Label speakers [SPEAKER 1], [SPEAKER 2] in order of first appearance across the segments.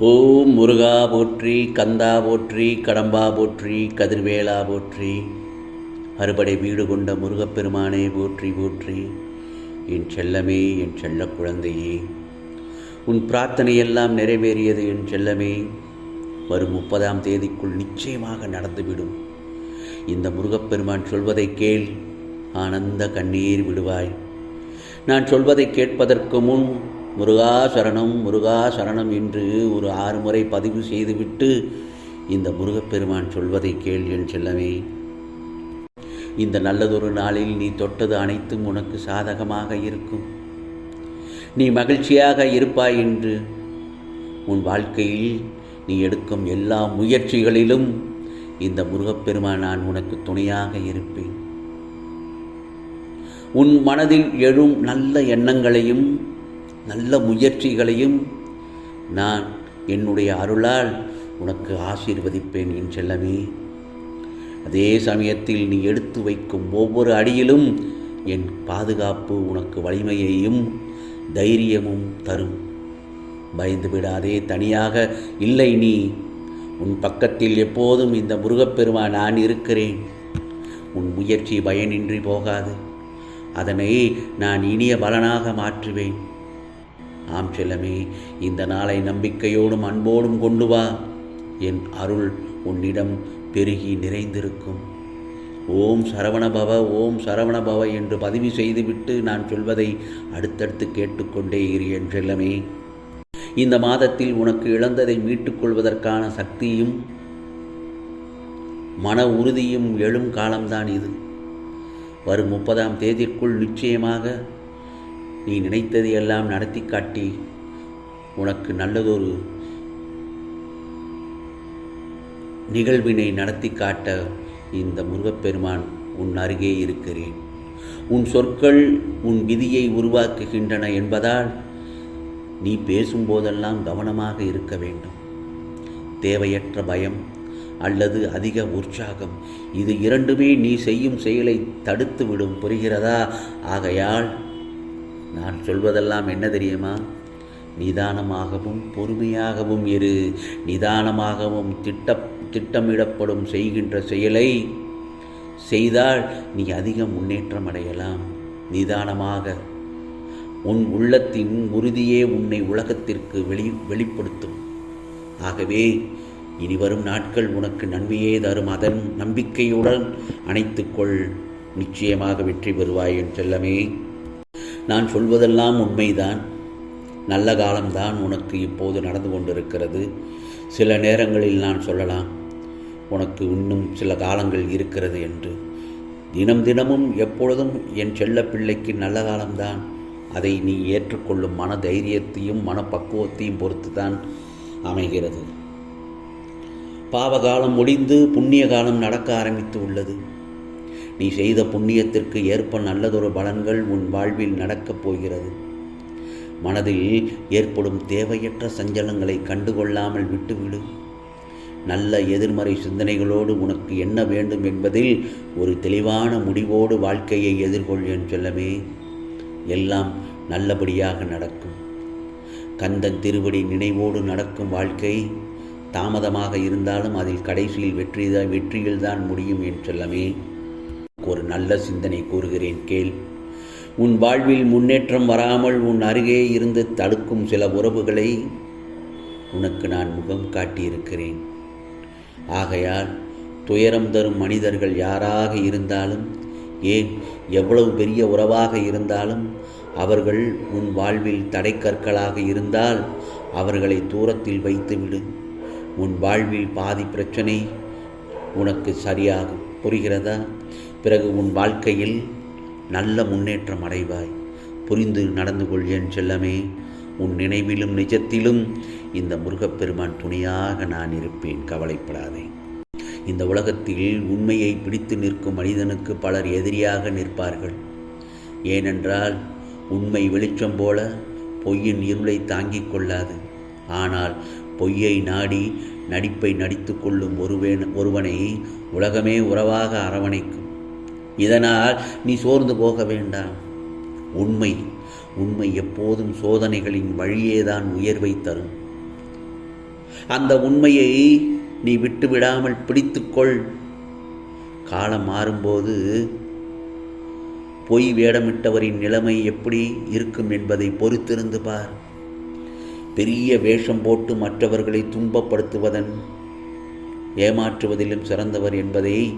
[SPEAKER 1] ஓம் முருகா போற்றி கந்தா போற்றி கடம்பா போற்றி கதிர்வேலா போற்றி. அறுபடை வீடு கொண்ட முருகப்பெருமானே போற்றி போற்றி. என் செல்லமே என் செல்ல குழந்தையே உன் பிரார்த்தனையெல்லாம் நிறைவேறியது என் செல்லமே. வரும் முப்பதாம் தேதிக்குள் நிச்சயமாக நடந்துவிடும். இந்த முருகப்பெருமான் சொல்வதை கேள் ஆனந்த கண்ணீர் விடுவாய். நான் சொல்வதை கேட்பதற்கு முன் முருகா சரணம் முருகா சரணம் என்று ஒரு ஆறு முறை பதிவு செய்துவிட்டு இந்த முருகப்பெருமான் சொல்வதை கேள் என் செல்லமே. இந்த நல்லதொரு நாளில் நீ தொட்டது அனைத்தும் உனக்கு சாதகமாக இருக்கும். நீ மகிழ்ச்சியாக இருப்பாய் என்று உன் வாழ்க்கையில் நீ எடுக்கும் எல்லா முயற்சிகளிலும் இந்த முருகப்பெருமான் நான் உனக்கு துணையாக இருப்பேன். உன் மனதில் எழும் நல்ல எண்ணங்களையும் நல்ல முயற்சிகளையும் நான் என்னுடைய அருளால் உனக்கு ஆசீர்வதிப்பேன் என் செல்லமே. அதே சமயத்தில் நீ எடுத்து வைக்கும் ஒவ்வொரு அடியிலும் என் பாதுகாப்பு உனக்கு வலிமையையும் தைரியமும் தரும். பயந்து விடாதே தனியாக இல்லை நீ. உன் பக்கத்தில் எப்போதும் இந்த முருகப்பெருமான் நான் இருக்கிறேன். உன் முயற்சி பயனின்றி போகாது. அதனை நான் இனிய பலனாக மாற்றுவேன். ஆம் செல்லமே இந்த நாளை நம்பிக்கையோடும் அன்போடும் கொண்டு வா. என் அருள் உன்னிடம் பெருகி நிறைந்திருக்கும். ஓம் சரவணபவ ஓம் சரவணபவ என்று பதிவு செய்துவிட்டு நான் சொல்வதை அடுத்தடுத்து கேட்டுக்கொண்டே இரு என் செல்லமே. இந்த மாதத்தில் உனக்கு இழந்ததை மீட்டுக்கொள்வதற்கான சக்தியும் மன உறுதியும் எழும் காலம்தான் இது. வரும் முப்பதாம் தேதிக்குள் நிச்சயமாக நீ நினைத்ததை எல்லாம் நடத்தி காட்டி உனக்கு நல்லதொரு நிகழ்வினை நடத்தி காட்ட இந்த முருகப்பெருமான் உன் அருகே இருக்கிறேன். உன் சொற்கள் உன் விதியை உருவாக்குகின்றன என்பதால் நீ பேசும்போதெல்லாம் கவனமாக இருக்க வேண்டும். தேவையற்ற பயம் அல்லது அதிக உற்சாகம் இது இரண்டுமே நீ செய்யும் செயலை தடுத்துவிடும் புரிகிறதா? ஆகையால் நான் சொல்வதெல்லாம் என்ன தெரியுமா? நிதானமாகவும் பொறுமையாகவும் இரு. நிதானமாகவும் திட்ட திட்டமிடப்படும் செய்கின்ற செயலை செய்தால் நீ அதிக முன்னேற்றம் அடையலாம். நிதானமாக. உன் உள்ளத்தின் உறுதியே உன்னை உலகத்திற்கு வெளி வெளிப்படுத்தும். ஆகவே இனி வரும் நாட்கள் உனக்கு நன்மையே தரும். அதன் நம்பிக்கையுடன் அணைத்துக்கொள். நிச்சயமாக வெற்றி பெறுவாய் என் செல்லமே. நான் சொல்வதெல்லாம் உண்மைதான். நல்ல காலம்தான் உனக்கு இப்போது நடந்து கொண்டிருக்கிறது. சில நேரங்களில் நான் சொல்லலாம் உனக்கு இன்னும் சில காலங்கள் இருக்கிறது என்று. தினம் தினமும் எப்பொழுதும் என் செல்ல பிள்ளைக்கு நல்ல காலம்தான். அதை நீ ஏற்றுக்கொள்ளும் மன தைரியத்தையும் மனப்பக்குவத்தையும் பொறுத்து தான் அமைகிறது. பாவகாலம் முடிந்து புண்ணிய காலம் நடக்க ஆரம்பித்து உள்ளது. நீ செய்த புண்ணியத்திற்கு ஏற்ப நல்லதொரு பலன்கள் உன் வாழ்வில் நடக்கப் போகிறது. மனதில் ஏற்படும் தேவையற்ற சஞ்சலங்களை கண்டுகொள்ளாமல் விட்டுவிடு. நல்ல எதிர்மறை சிந்தனைகளோடு உனக்கு என்ன வேண்டும் என்பதில் ஒரு தெளிவான முடிவோடு வாழ்க்கையை எதிர்கொள் என் செல்லமே. எல்லாம் நல்லபடியாக நடக்கும். கந்தன் திருவடி நினைவோடு நடக்கும் வாழ்க்கை தாமதமாக இருந்தாலும் அதில் கடைசியில் வெற்றி வெற்றியில்தான் முடியும் என் செல்லமே. ஒரு நல்ல சிந்தனை கூறுகிறேன் கேள். உன் வாழ்வில் முன்னேற்றம் வராமல் உன் அருகே இருந்து தடுக்கும் சில உறவுகளை உனக்கு நான் முகம் காட்டியிருக்கிறேன். ஆகையால் துயரம் தரும் மனிதர்கள் யாராக இருந்தாலும் ஏன் எவ்வளவு பெரிய உறவாக இருந்தாலும் அவர்கள் உன் வாழ்வில் தடைக்கற்களாக இருந்தால் அவர்களை தூரத்தில் வைத்துவிடு. உன் வாழ்வில் பாதி பிரச்சனை உனக்கு சரியாகும் புரிகிறதா? பிறகு உன் வாழ்க்கையில் நல்ல முன்னேற்றம் அடைவாய். புரிந்து நடந்து கொள் என் செல்லமே. உன் நினைவிலும் நிஜத்திலும் இந்த முருகப்பெருமான் துணையாக நான் இருப்பேன். கவலைப்படாதே. இந்த உலகத்தில் உண்மையை பிடித்து நிற்கும் மனிதனுக்கு பலர் எதிரியாக நிற்பார்கள். ஏனென்றால் உண்மை வெளிச்சம் போல பொய்யின் இருளை தாங்கிக் கொள்ளாது. ஆனால் பொய்யை நாடி நடிப்பை நடித்து கொள்ளும் ஒருவன் ஒருவனை உலகமே உறவாக அரவணைக்கும். இதனால் நீ சோர்ந்து போக வேண்டாம். உண்மை உண்மை எப்போதும் சோதனைகளின் வழியேதான் உயர்வை தரும். அந்த உண்மையை நீ விட்டு விடாமல் பிடித்துக்கொள். காலம் மாறும்போது பொய் வேடமிட்டவரின் நிலைமை எப்படி இருக்கும் என்பதை பொறுத்திருந்து பார். பெரிய வேஷம் போட்டு மற்றவர்களை துன்பப்படுத்துவதன் ஏமாற்றுவதிலும் சிறந்தவர் என்பதை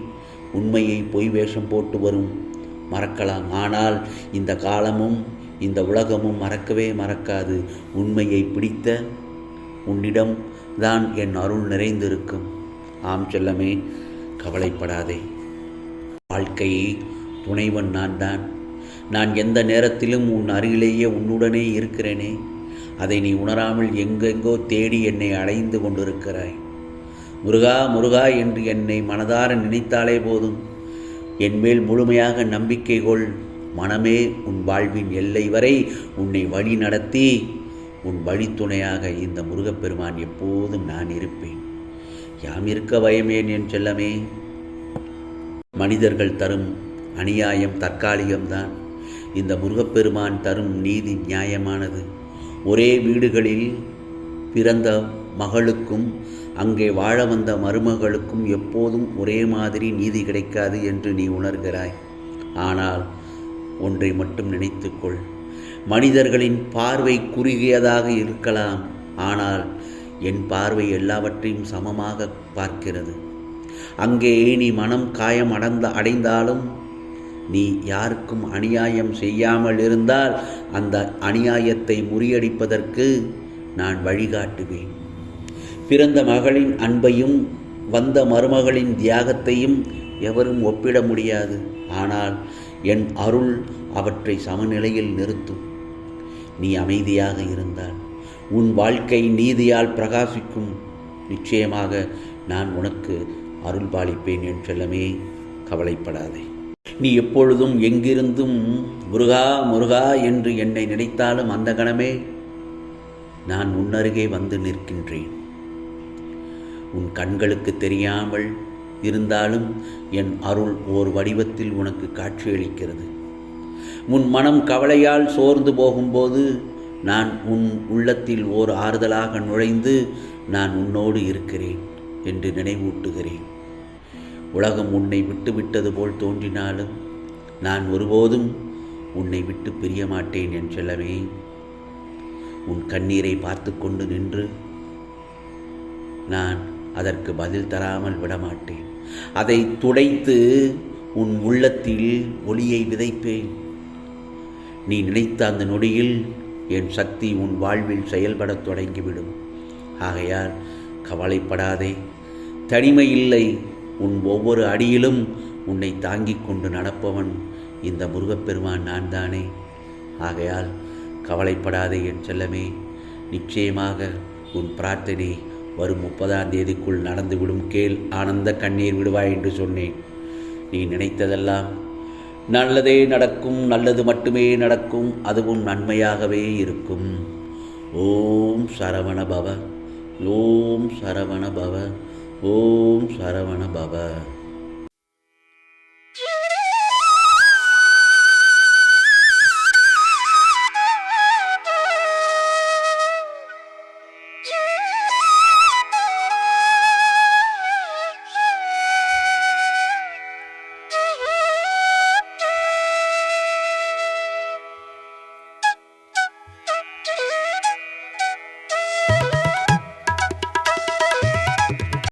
[SPEAKER 1] உண்மையை பொய் வேஷம் போட்டு வரும். மறக்கலாம். ஆனால் இந்த காலமும் இந்த உலகமும் மறக்கவே மறக்காது. உண்மையை பிடித்த உன்னிடம் தான் என் அருள் நிறைந்திருக்கும். ஆம் செல்லமே கவலைப்படாதே. வாழ்க்கை துணைவன் நான் தான். நான் எந்த நேரத்திலும் உன் அருகிலேயே உன்னுடனே இருக்கிறேனே. அதை நீ உணராமல் எங்கெங்கோ தேடி என்னை அடைந்து கொண்டிருக்கிறாய். முருகா முருகா என்று என்னை மனதார நினைத்தாலே போதும். என்மேல் முழுமையாக நம்பிக்கை கொள். மனமே உன் வாழ்வின் எல்லை வரை உன்னை வழி நடத்தி. உன் வழித்துணையாக இந்த முருகப்பெருமான் எப்போதும் நான் இருப்பேன். யாம் இருக்க பயமேன் என் செல்லமே. மனிதர்கள் தரும் அநியாயம் தற்காலிகம்தான். இந்த முருகப்பெருமான் தரும் நீதி நியாயமானது. ஒரே வீடுகளில் பிறந்த மகளுக்கும் அங்கே வாழ வந்த மருமகளுக்கும் எப்போதும் ஒரே மாதிரி நீதி கிடைக்காது என்று நீ உணர்கிறாய். ஆனால் ஒன்றை மட்டும் நினைத்துக்கொள். மனிதர்களின் பார்வை குறுகியதாக இருக்கலாம். ஆனால் என் பார்வை எல்லாவற்றையும் சமமாக பார்க்கிறது. அங்கே நீ மனம் காயம் அடைந்த அடைந்தாலும் நீ யாருக்கும் அநியாயம் செய்யாமல் இருந்தால் அந்த அநியாயத்தை முறியடிப்பதற்கு நான் வழிகாட்டுவேன். பிறந்த மகளின் அன்பையும் வந்த மருமகளின் தியாகத்தையும் எவரும் ஒப்பிட முடியாது. ஆனால் என் அருள் அவற்றை சமநிலையில் நிறுத்தும். நீ அமைதியாக இருந்தால் உன் வாழ்க்கை நீதியால் பிரகாசிக்கும். நிச்சயமாக நான் உனக்கு அருள் பாலிப்பேன் என் செல்லமே கவலைப்படாதே. நீ எப்பொழுதும் எங்கிருந்தும் முருகா முருகா என்று என்னை நினைத்தாலும் அந்த கணமே நான் உன்னருகே வந்து நிற்கின்றேன். உன் கண்களுக்கு தெரியாமல் இருந்தாலும் என் அருள் ஓர் வடிவத்தில் உனக்கு காட்சியளிக்கிறது. உன் மனம் கவலையால் சோர்ந்து போகும்போது நான் உன் உள்ளத்தில் ஓர் ஆறுதலாக நுழைந்து நான் உன்னோடு இருக்கிறேன் என்று நினைவூட்டுகிறேன். உலகம் உன்னை விட்டுவிட்டது போல் தோன்றினாலும் நான் ஒருபோதும் உன்னை விட்டு பிரிய மாட்டேன் என் செல்லவே உன் கண்ணீரை பார்த்து கொண்டு நின்று நான் அதற்கு பதில் தராமல் விடமாட்டேன். அதை துடைத்து உன் உள்ளத்தில் ஒளியை விதைப்பேன். நீ நினைத்த அந்த நொடியில் என் சக்தி உன் வாழ்வில் செயல்படத் தொடங்கிவிடும். ஆகையால் கவலைப்படாதே. தனிமை இல்லை உன் ஒவ்வொரு அடியிலும் உன்னை தாங்கிக் கொண்டு நடப்பவன் இந்த முருகப்பெருமான் நான் தானே. ஆகையால் கவலைப்படாதே என் செல்லமே. நிச்சயமாக உன் பிரார்த்தனை வரும் முப்பதாம் தேதிக்குள் நடந்துவிடும் கேள் ஆனந்த கண்ணீர் விடுவாய் என்று சொன்னேன். நீ நினைத்ததெல்லாம் நல்லதே நடக்கும் நல்லது மட்டுமே நடக்கும் அதுவும் நன்மையாகவே இருக்கும். ஓம் சரவண பவ ஓம் சரவண பவ ஓம் சரவண பவ.